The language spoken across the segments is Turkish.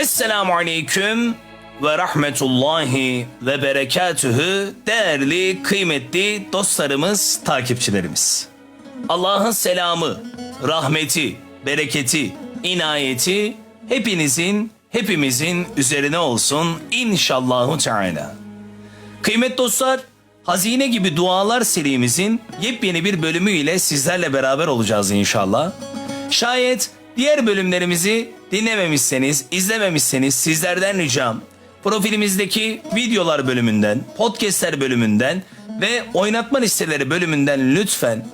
Esselamu Aleyküm ve Rahmetullahi ve Berekatühü değerli kıymetli dostlarımız, takipçilerimiz. Allah'ın selamı, rahmeti, bereketi, inayeti hepinizin, hepimizin üzerine olsun inşallahu teala. Kıymetli dostlar, Hazine gibi dualar serimizin yepyeni bir bölümüyle sizlerle beraber olacağız inşallah. Şayet diğer bölümlerimizi dinlememişseniz, izlememişseniz sizlerden ricam profilimizdeki videolar bölümünden, podcastler bölümünden ve oynatma listeleri bölümünden lütfen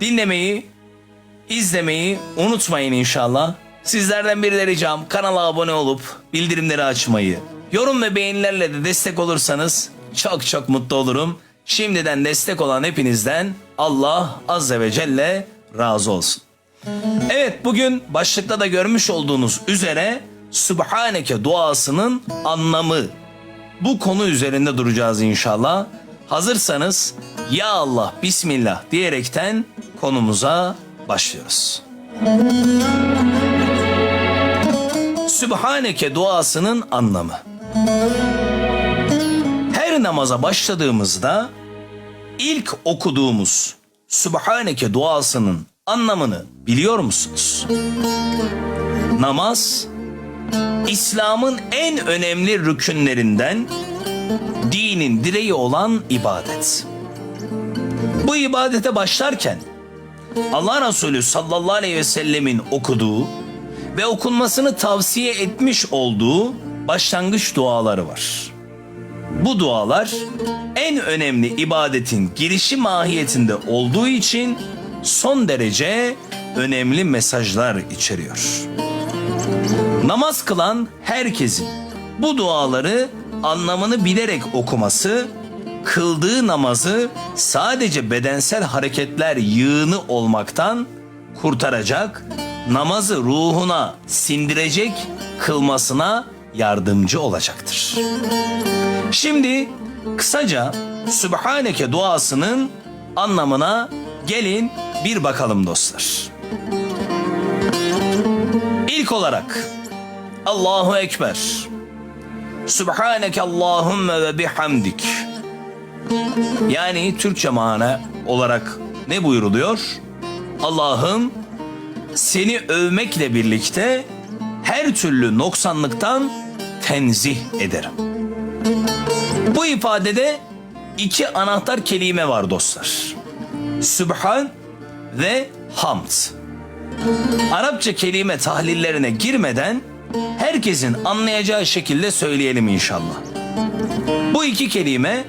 dinlemeyi, izlemeyi unutmayın inşallah. Sizlerden bir de ricam kanala abone olup bildirimleri açmayı, yorum ve beğenilerle de destek olursanız çok çok mutlu olurum. Şimdiden destek olan hepinizden Allah Azze ve Celle razı olsun. Evet bugün başlıkta da görmüş olduğunuz üzere Sübhaneke duasının anlamı. Bu konu üzerinde duracağız inşallah. Hazırsanız Ya Allah Bismillah diyerekten konumuza başlıyoruz. Sübhaneke duasının anlamı. Her namaza başladığımızda ilk okuduğumuz Sübhaneke duasının anlamını biliyor musunuz? Namaz İslam'ın en önemli rükünlerinden dinin direği olan ibadet. Bu ibadete başlarken Allah Resulü sallallahu aleyhi ve sellemin okuduğu ve okunmasını tavsiye etmiş olduğu başlangıç duaları var. Bu dualar en önemli ibadetin girişi mahiyetinde olduğu için son derece önemli mesajlar içeriyor. Namaz kılan herkesin bu duaları anlamını bilerek okuması, kıldığı namazı sadece bedensel hareketler yığını olmaktan kurtaracak, namazı ruhuna sindirecek kılmasına yardımcı olacaktır. Şimdi kısaca Sübhaneke duasının anlamına gelin bir bakalım dostlar. İlk olarak Allahu Ekber. Sübhaneke Allahümme ve bihamdik. Yani Türkçe mana olarak ne buyuruluyor? Allah'ım seni övmekle birlikte her türlü noksanlıktan tenzih ederim. Bu ifadede iki anahtar kelime var dostlar. Sübhan ve hamd. Arapça kelime tahlillerine girmeden herkesin anlayacağı şekilde söyleyelim inşallah. Bu iki kelime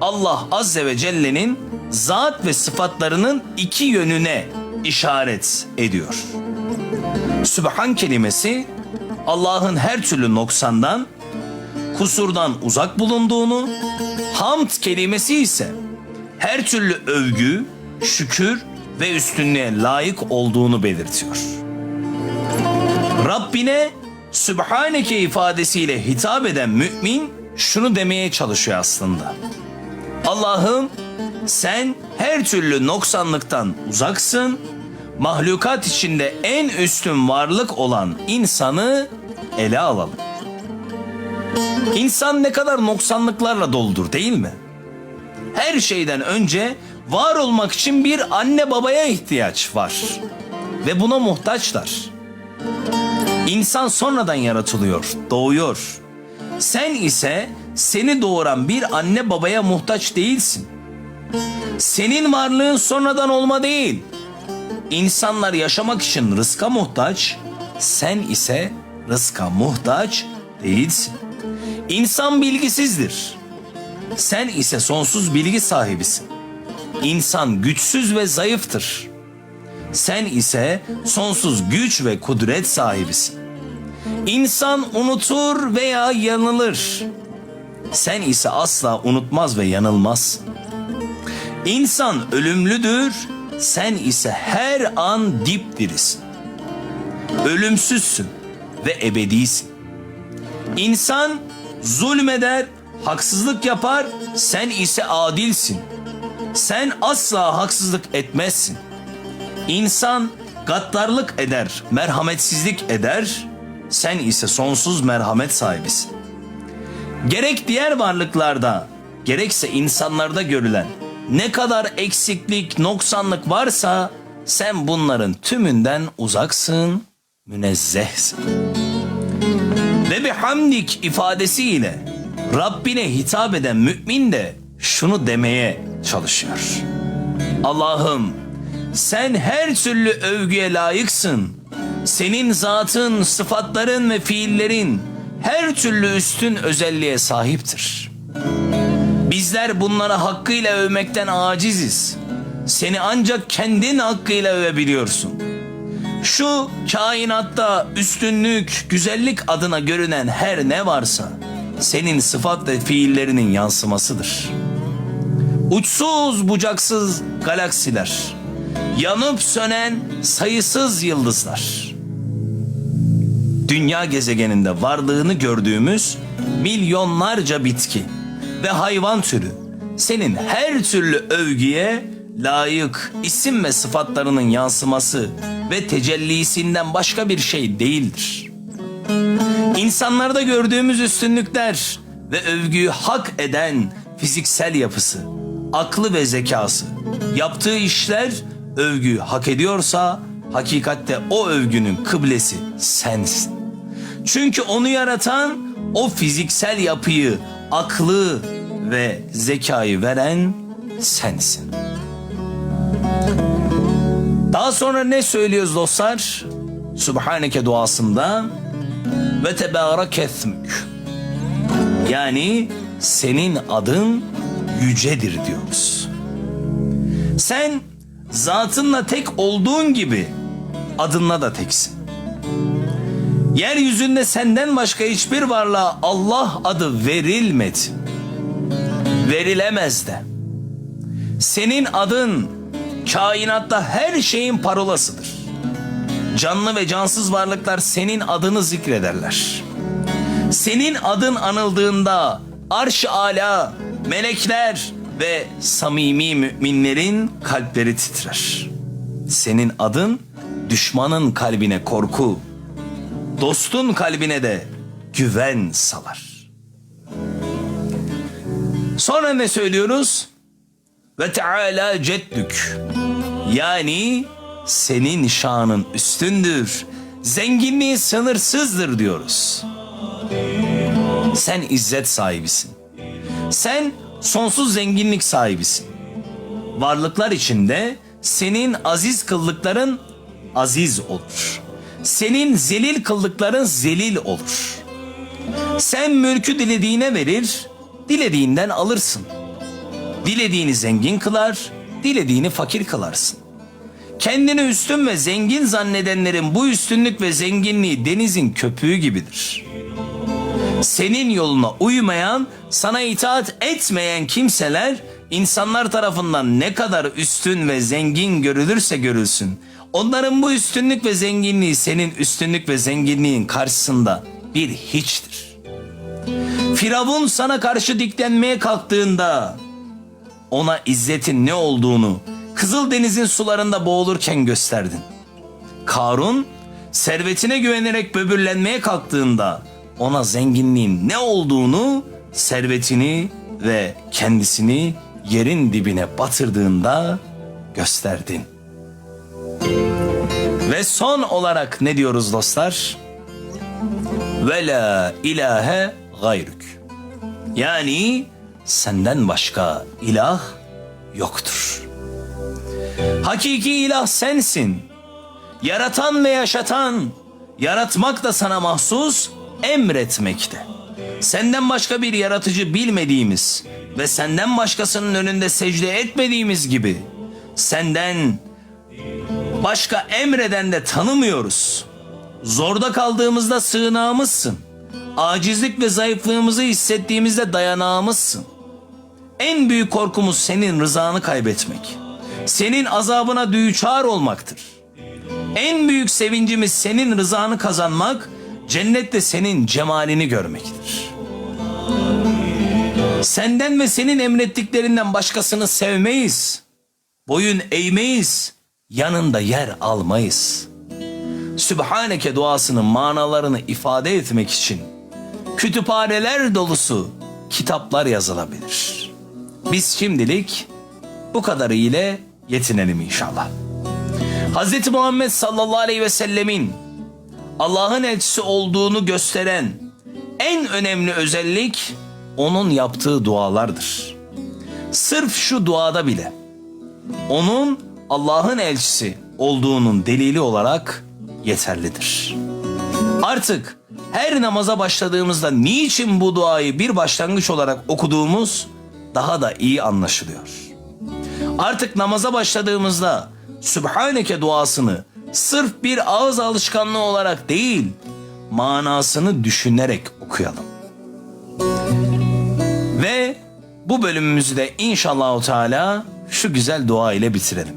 Allah Azze ve Celle'nin zat ve sıfatlarının iki yönüne işaret ediyor. Sübhan kelimesi Allah'ın her türlü noksandan, kusurdan uzak bulunduğunu, hamd kelimesi ise her türlü övgü, şükür ve üstünlüğe layık olduğunu belirtiyor. Rabbine Sübhaneke ifadesiyle hitap eden mümin şunu demeye çalışıyor aslında. Allah'ım sen her türlü noksanlıktan uzaksın, mahlukat içinde en üstün varlık olan insanı ele alalım. İnsan ne kadar noksanlıklarla doludur değil mi? Her şeyden önce var olmak için bir anne babaya ihtiyaç var. Ve buna muhtaçlar. İnsan sonradan yaratılıyor, doğuyor. Sen ise seni doğuran bir anne babaya muhtaç değilsin. Senin varlığın sonradan olma değil. İnsanlar yaşamak için rızka muhtaç, sen ise rızka muhtaç değilsin. İnsan bilgisizdir. Sen ise sonsuz bilgi sahibisin. İnsan güçsüz ve zayıftır. Sen ise sonsuz güç ve kudret sahibisin. İnsan unutur veya yanılır. Sen ise asla unutmaz ve yanılmaz. İnsan ölümlüdür, sen ise her an dipdirisin. Ölümsüzsün ve ebedisin. İnsan zulmeder, haksızlık yapar, sen ise adilsin. Sen asla haksızlık etmezsin. İnsan gaddarlık eder, merhametsizlik eder. sen ise sonsuz merhamet sahibisin. Gerek diğer varlıklarda, gerekse insanlarda görülen ne kadar eksiklik, noksanlık varsa sen bunların tümünden uzaksın, münezzehsin. Ve bihamdik ifadesiyle Rabbine hitap eden mümin de şunu demeye çalışıyor. Allah'ım sen her türlü övgüye layıksın. Senin zatın, sıfatların ve fiillerin her türlü üstün özelliğe sahiptir. Bizler bunlara hakkıyla övmekten aciziz. Seni ancak kendin hakkıyla övebiliyorsun. Şu kainatta üstünlük, güzellik adına görünen her ne varsa senin sıfat ve fiillerinin yansımasıdır. Uçsuz bucaksız galaksiler, yanıp sönen sayısız yıldızlar. Dünya gezegeninde varlığını gördüğümüz milyonlarca bitki ve hayvan türü senin her türlü övgüye layık isim ve sıfatlarının yansıması ve tecellisinden başka bir şey değildir. İnsanlarda gördüğümüz üstünlükler ve övgüyü hak eden fiziksel yapısı, aklı ve zekası, yaptığı işler övgüyü hak ediyorsa hakikatte o övgünün kıblesi sensin. Çünkü onu yaratan o fiziksel yapıyı, aklı ve zekayı veren sensin. Daha sonra ne söylüyoruz dostlar? Subhaneke duasında ve tebarek esmük. Yani senin adın yücedir diyoruz. Sen zatınla tek olduğun gibi adınla da teksin. Yeryüzünde senden başka hiçbir varlığa Allah adı verilmedi. Verilemez de. Senin adın kainatta her şeyin parolasıdır. Canlı ve cansız varlıklar senin adını zikrederler. Senin adın anıldığında arş-ı ala, melekler ve samimi müminlerin kalpleri titrer. Senin adın düşmanın kalbine korku, dostun kalbine de güven salar. Sonra ne söylüyoruz? Ve Teala ceddük. Yani senin şanın üstündür. Zenginliği sınırsızdır diyoruz. Sen izzet sahibisin. Sen sonsuz zenginlik sahibisin. Varlıklar içinde senin aziz kıldıkların aziz olur. Senin zelil kıldıkların zelil olur. Sen mülkü dilediğine verir, dilediğinden alırsın. Dilediğini zengin kılar, dilediğini fakir kılarsın. Kendini üstün ve zengin zannedenlerin bu üstünlük ve zenginliği denizin köpüğü gibidir. Senin yoluna uymayan, sana itaat etmeyen kimseler insanlar tarafından ne kadar üstün ve zengin görülürse görülsün. Onların bu üstünlük ve zenginliği senin üstünlük ve zenginliğin karşısında bir hiçtir. Firavun sana karşı diklenmeye kalktığında ona izzetin ne olduğunu Kızıldeniz'in sularında boğulurken gösterdin. Karun servetine güvenerek böbürlenmeye kalktığında ona zenginliğin ne olduğunu, servetini ve kendisini yerin dibine batırdığında gösterdin. Ve son olarak ne diyoruz dostlar? Ve la ilahe gayrük. Yani senden başka ilah yoktur. Hakiki ilah sensin. Yaratan ve yaşatan, yaratmak da sana mahsus, emretmekte. Senden başka bir yaratıcı bilmediğimiz ve senden başkasının önünde secde etmediğimiz gibi senden başka emreden de tanımıyoruz. Zorda kaldığımızda sığınağımızsın. Acizlik ve zayıflığımızı hissettiğimizde dayanağımızsın. En büyük korkumuz senin rızanı kaybetmek. Senin azabına düçar olmaktır. En büyük sevincimiz senin rızanı kazanmak, cennette senin cemalini görmektir. Senden ve senin emrettiklerinden başkasını sevmeyiz. Boyun eğmeyiz, yanında yer almayız. Sübhaneke duasının manalarını ifade etmek için kütüphaneler dolusu kitaplar yazılabilir. Biz şimdilik bu kadarı ile yetinelim inşallah. Hz. Muhammed sallallahu aleyhi ve sellemin Allah'ın elçisi olduğunu gösteren en önemli özellik onun yaptığı dualardır. Sırf şu duada bile onun Allah'ın elçisi olduğunun delili olarak yeterlidir. Artık her namaza başladığımızda niçin bu duayı bir başlangıç olarak okuduğumuz daha da iyi anlaşılıyor. Artık namaza başladığımızda Sübhaneke duasını sırf bir ağız alışkanlığı olarak değil, manasını düşünerek okuyalım. Ve bu bölümümüzü de inşallah Teala şu güzel dua ile bitirelim.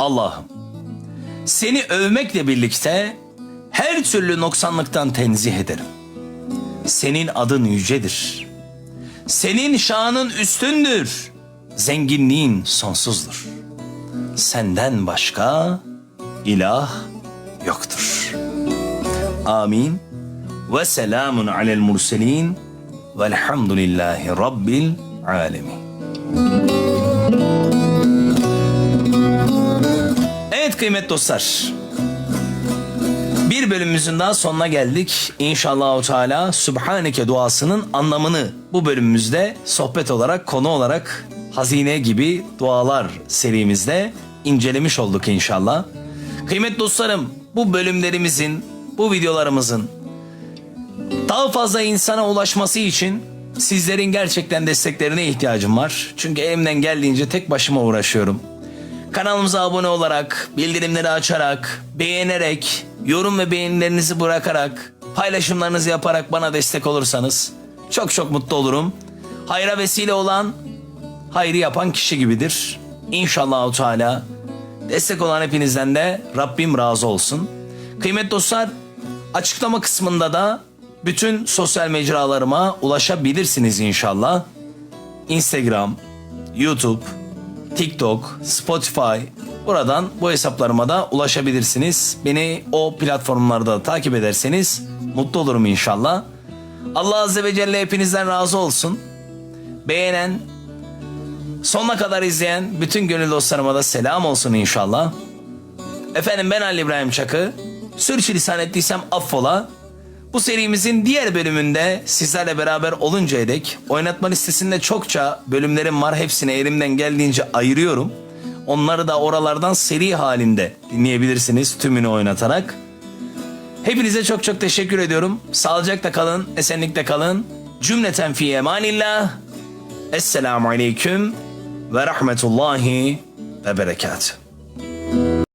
Allah'ım seni övmekle birlikte her türlü noksanlıktan tenzih ederim. Senin adın yücedir. Senin şanın üstündür. Zenginliğin sonsuzdur. Senden başka ilah yoktur. Amin. Ve selamun alel murselin. Velhamdülillahi Rabbil alemin. Evet kıymetli dostlar. Bir bölümümüzün daha sonuna geldik. İnşallah Teala Sübhaneke duasının anlamını bu bölümümüzde sohbet olarak, konu olarak hazine gibi dualar serimizde incelemiş olduk inşallah. Kıymetli dostlarım, bu bölümlerimizin, bu videolarımızın daha fazla insana ulaşması için sizlerin gerçekten desteklerine ihtiyacım var. Çünkü elimden geldiğince tek başıma uğraşıyorum. Kanalımıza abone olarak, bildirimleri açarak, beğenerek, yorum ve beğenilerinizi bırakarak, paylaşımlarınızı yaparak bana destek olursanız çok çok mutlu olurum. Hayra vesile olan hayrı yapan kişi gibidir. İnşallah Teala destek olan hepinizden de Rabbim razı olsun. Kıymetli dostlar açıklama kısmında da bütün sosyal mecralarıma ulaşabilirsiniz inşallah. Instagram, YouTube, TikTok, Spotify buradan bu hesaplarıma da ulaşabilirsiniz. Beni o platformlarda da takip ederseniz mutlu olurum inşallah. Allah Azze ve Celle hepinizden razı olsun. Beğenen, sonuna kadar izleyen bütün gönül dostlarıma da selam olsun inşallah. Efendim ben Ali İbrahim Çakı. Sürçülisan ettiysem affola. Bu serimizin diğer bölümünde sizlerle beraber oluncaya dek oynatma listesinde çokça bölümlerim var. Hepsini elimden geldiğince ayırıyorum. Onları da oralardan seri halinde dinleyebilirsiniz tümünü oynatarak. Hepinize çok çok teşekkür ediyorum. Sağlıcakla kalın, esenlikle kalın. Cümleten fi emanillah. Esselamu aleyküm ورحمة الله وبركاته.